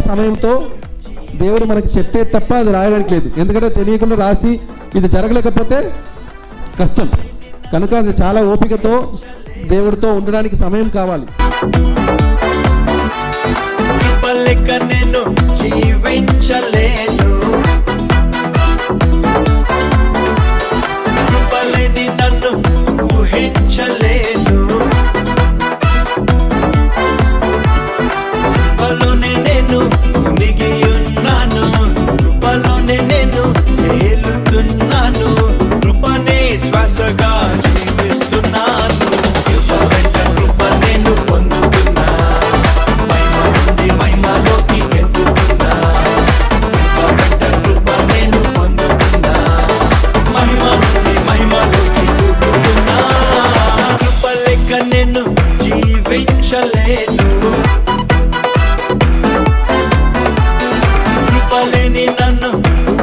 సమయంతో దేవుడు మనకి చెప్పే తప్ప అది రాయడానికి లేదు. ఎందుకంటే తెలియకుండా రాసి ఇది జరగలేకపోతే కష్టం. కనుక అది చాలా ఓపికతో దేవుడితో ఉండడానికి సమయం కావాలి. నేను జీవించలేను కృపలేని నన్ను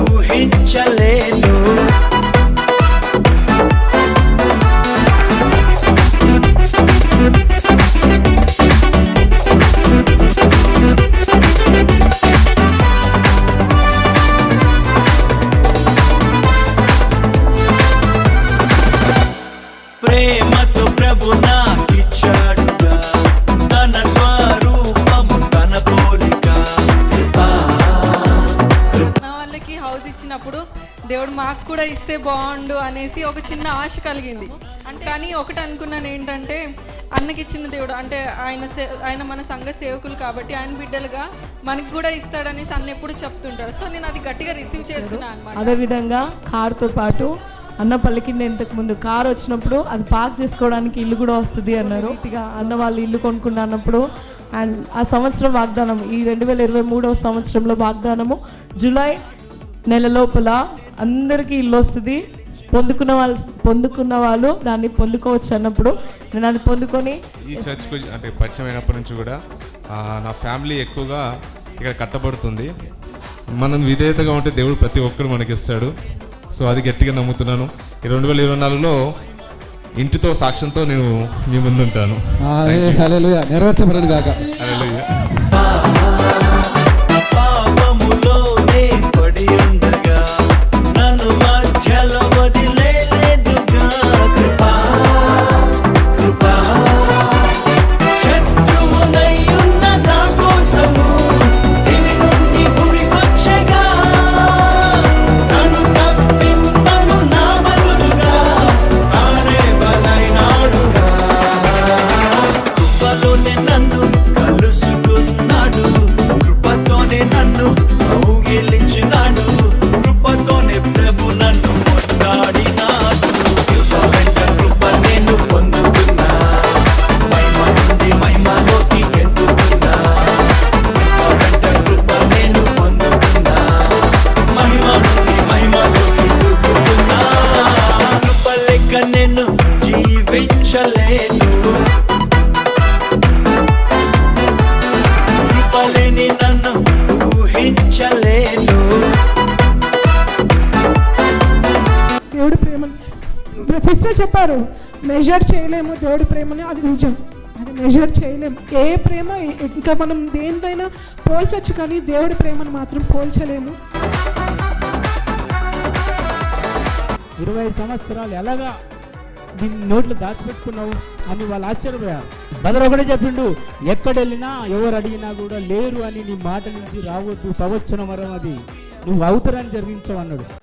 ఊహించలేను ప్రేమతో ప్రభు నాకిచ్చాడుగా మాకు కూడా ఇస్తే బాగుండు అనేసి ఒక చిన్న ఆశ కలిగింది. కానీ ఒకటి అనుకున్నాను ఏంటంటే అన్నకి ఇచ్చిన దేవుడు అంటే ఆయన సే ఆయన మన సంఘ సేవకులు కాబట్టి ఆయన బిడ్డలుగా మనకి కూడా ఇస్తాడనేసి అన్న ఎప్పుడు చెప్తుంటాడు. సో నేను అది గట్టిగా రిసీవ్ చేసుకున్నాను అనమాట అదేవిధంగా కారుతో పాటు అన్న పలికింది ఇంతకు ముందు కారు వచ్చినప్పుడు అది పార్క్ చేసుకోవడానికి ఇల్లు కూడా వస్తుంది అన్నారు. ఇక అన్న వాళ్ళు ఇల్లు కొనుక్కున్న అన్నప్పుడు అండ్ ఆ సంవత్సరం వాగ్దానం ఈ రెండు వేల ఇరవై మూడవ సంవత్సరంలో వాగ్దానము జూలై నెల లోపల అందరికీ ఇల్లు వస్తుంది. పొందుకున్న వాళ్ళు పొందుకున్న వాళ్ళు దాన్ని పొందుకోవచ్చు అన్నప్పుడు. నేను అది పొందుకొని ఈ చర్చ్కు అంటే పరిచయం అయినప్పటి నుంచి కూడా ఆ, నా ఫ్యామిలీ ఎక్కువగా ఇక్కడ కట్టబడుతుంది. మనం విధేయతగా ఉంటే దేవుడు ప్రతి ఒక్కరు మనకి ఇస్తాడు సో అది గట్టిగా నమ్ముతున్నాను. ఈ రెండు వేల ఇరవై నాలుగులో ఇంటితో సాక్ష్యంతో నేను మీ ముందుంటాను. హల్లెలూయా నెరవేర్చబడను కాక. సిస్టర్ చెప్పారు మెజర్ చేయలేము దేవుడి ప్రేమని. అది నిజం. అది మెజర్ చేయలేము. ఏ ప్రేమ ఇంకా మనం దేనికైనా పోల్చొచ్చు కానీ దేవుడి ప్రేమను మాత్రం పోల్చలేము. ఇరవై సంవత్సరాలు ఎలాగా దీన్ని నోట్లు దాచిపెట్టుకున్నావు? అని వాళ్ళు ఆశ్చర్యపోయారు. బ్రదర్ ఒకటే చెప్పిండు ఎక్కడ వెళ్ళినా ఎవరు అడిగినా కూడా లేరు అని నీ మాట నుంచి రావద్దు ప్రవచన వరం అది. నువ్వు అవతరాన్ని జరిగించావు అన్నాడు.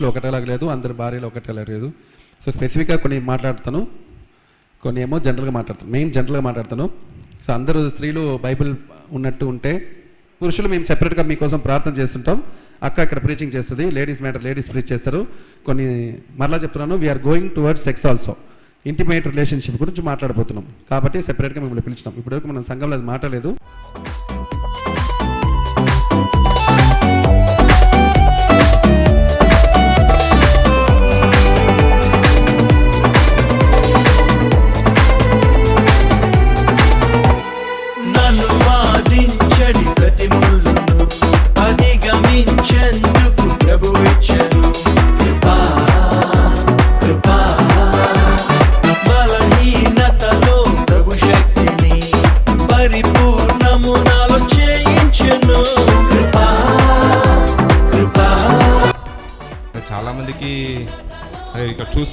పురుషులు ఒకటేలాగా లేదు అందరు భార్యలు ఒకటేలా లేదు. సో స్పెసిఫిక్గా కొన్ని మాట్లాడతాను. కొన్ని ఏమో జనరల్గా మాట్లాడతాను. మెయిన్ జనరల్గా మాట్లాడతాను. సో అందరూ స్త్రీలు బైబిల్ ఉన్నట్టు ఉంటే పురుషులు మేము సెపరేట్గా మీకోసం ప్రార్థన చేస్తుంటాం. అక్క ఇక్కడ ప్రీచింగ్ చేస్తుంది లేడీస్ మ్యాటర్ లేడీస్ ప్రీచ్ చేస్తారు. కొన్ని మరలా చెప్తున్నాను we're going towards sex also intimate relationship గురించి మాట్లాడబోతున్నాం. కాబట్టి సెపరేట్గా మిమ్మల్ని పిలిచినాం ఇప్పటివరకు మనం సంఘంలో అది మాట్లాడలేదు.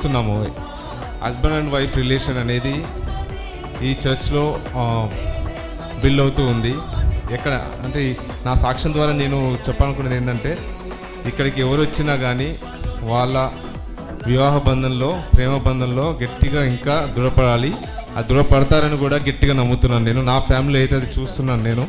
చూస్తున్నాము. హస్బెండ్ అండ్ వైఫ్ రిలేషన్ అనేది ఈ చర్చ్లో బిల్ అవుతూ ఉంది. ఎక్కడ అంటే నా సాక్ష్యం ద్వారా నేను చెప్పాలనుకున్నది ఏంటంటే ఇక్కడికి ఎవరు వచ్చినా కానీ వాళ్ళ వివాహ బంధంలో ప్రేమ బంధంలో గట్టిగా ఇంకా దృఢపడాలి. ఆ దృఢపడతారని కూడా గట్టిగా నమ్ముతున్నాను నేను. నా ఫ్యామిలీ అయితే అది చూస్తున్నాను నేను.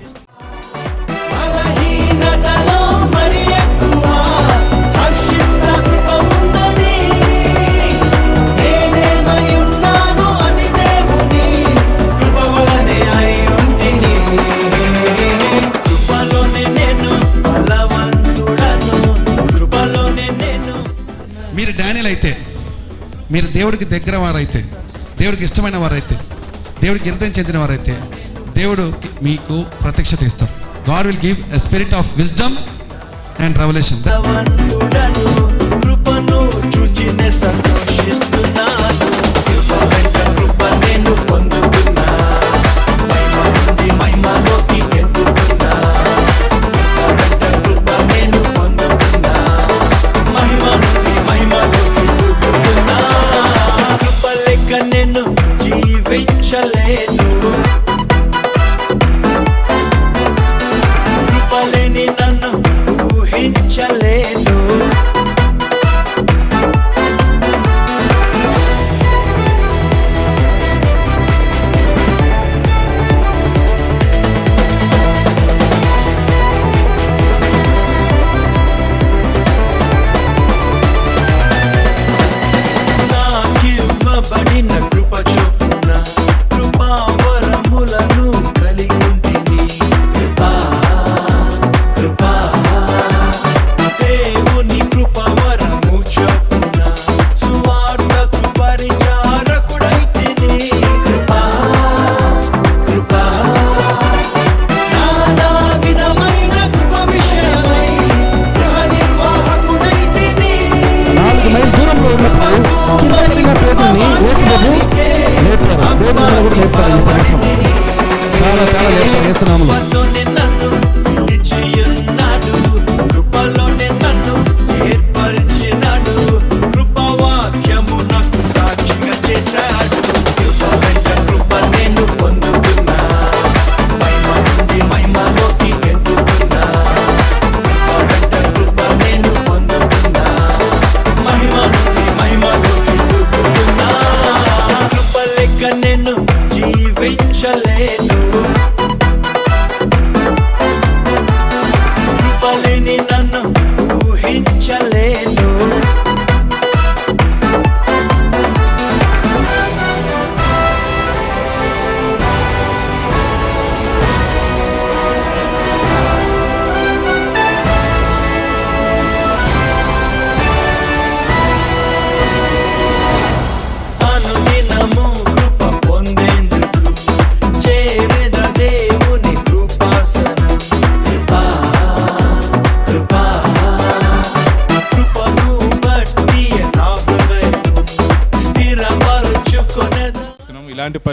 దేవుడికి దగ్గర వారైతే దేవుడికి ఇష్టమైన వారైతే దేవుడికి హృదయం చెందిన వారైతే దేవుడు మీకు ప్రత్యక్షత ఇస్తారు. God will give a spirit of wisdom and revolution కృపను చూచినే సంతోషిస్తున్నాను.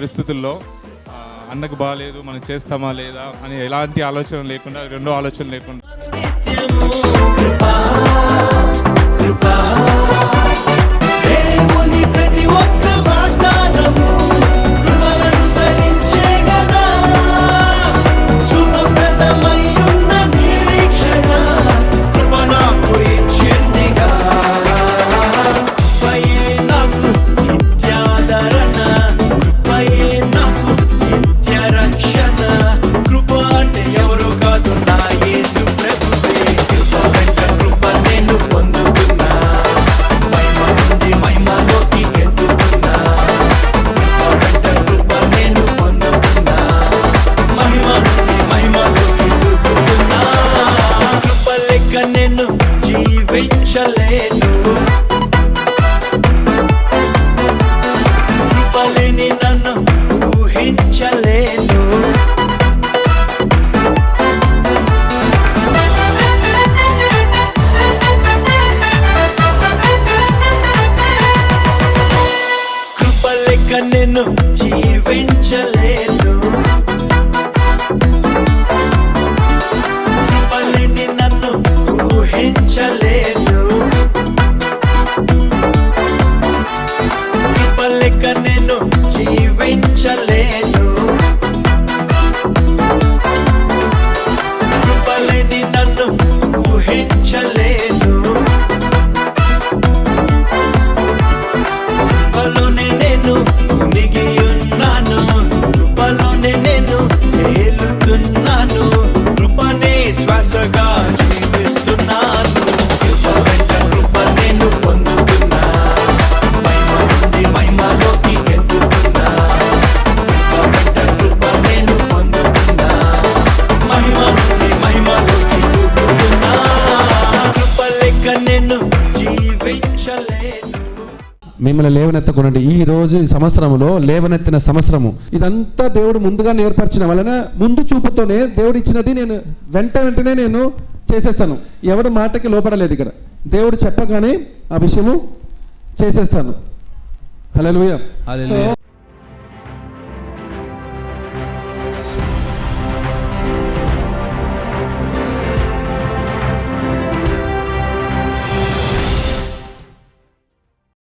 పరిస్థితుల్లో అన్నకు బాగాలేదు మనం చేస్తామా లేదా అని ఎలాంటి ఆలోచన లేకుండా రెండో ఆలోచన లేకుండా. ఇక్కడ లేవనెత్తకుండా ఈ రోజు ఈ సంవత్సరంలో లేవనెత్తిన సంవత్సరము. ఇదంతా దేవుడు ముందుగా నేర్పరిచిన వలన ముందు చూపుతోనే దేవుడు ఇచ్చినది నేను వెంట వెంటనే నేను చేసేస్తాను. ఎవడు మాటకి లోపడలేదు ఇక్కడ. దేవుడు చెప్పగానే ఆ విషయము చేసేస్తాను. హలో